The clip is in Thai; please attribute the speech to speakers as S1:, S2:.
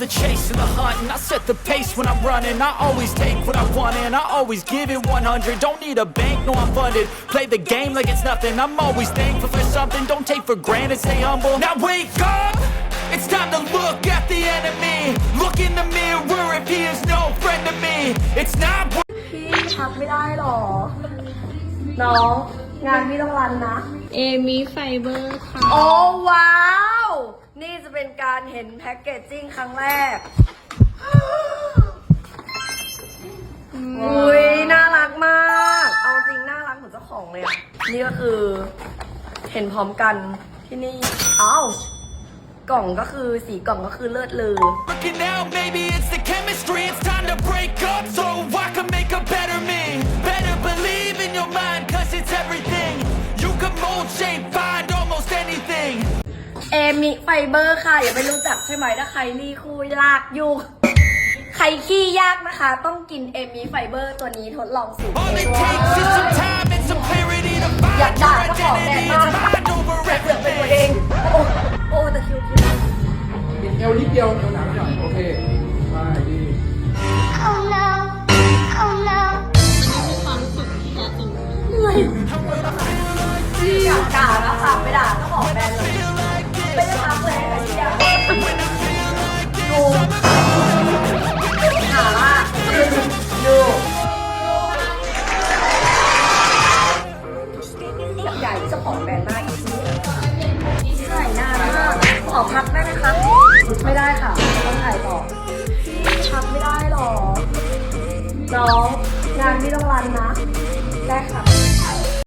S1: the chase and the hunt, and I set the pace when I'm running. I always take what I want, and I always give it 100. Don't need a bank, no, I'm funded. Play the game like it's nothing. I'm always thankful for something. Don't take for granted, stay humble. Now wake up! It's time to look at the enemy. Look in the mirror if he is no friend to me. It's not.
S2: พี่พักไม่ได้หรอ น้อง งานพี่ต้องรันนะ
S3: เอมีไฟเบอร์ค่ะ
S2: โอ้ว้าว นี่จะเป็นการเห็นแพ็กเกจจิ้งครั้งแรก อุ้ยน่ารักมาก เอาจริงน่ารักเหมือนเจ้าของเลยอะนี่ก็คือ เห็นพร้อมกันที่นี่ อ้าว กล่องก็คือสีกล่องก็คือเลิศลือ
S1: Looking out, maybe it's the chemistry. It's time to break up so I can make a better me. Better believe in your mind, cause it's everything. You can mold, shape, find almost anything.
S2: เอมิไฟเบอร์ค่ะ อย่าไปรู้จักใช่ไหมถ้าใครนี่คุยลากอยู่ใครขี้ยากนะคะ ต้องกินเอมิไฟเบอร์ตัวนี้ทดลองสูตร
S1: All
S2: เอ
S1: it
S2: ง
S1: takes is some time and some clarity to find
S2: อยากด่า
S1: your
S2: เจ้าของแบรน
S1: identity.
S2: ด์มาก
S1: It's mind over
S2: แต่เสือกเป็นตัวเอ
S1: everything.
S2: งโอ้โอ้แต่คิวคิว
S4: ปิดเอวนิดเดียวเอวหนาไปหน่อยโอเคใช่ดี
S5: Oh no, oh no.
S2: อยากด่าแล้ว เจ้าของแบรนด์มากอีกทีใช่หน้ามากขอพักได้ไหมคะไม่ได้ค่ะต้องถ่ายต่อพักไม่ได้หรอน้องงานพี่ต้องรันนะได้ค่ะ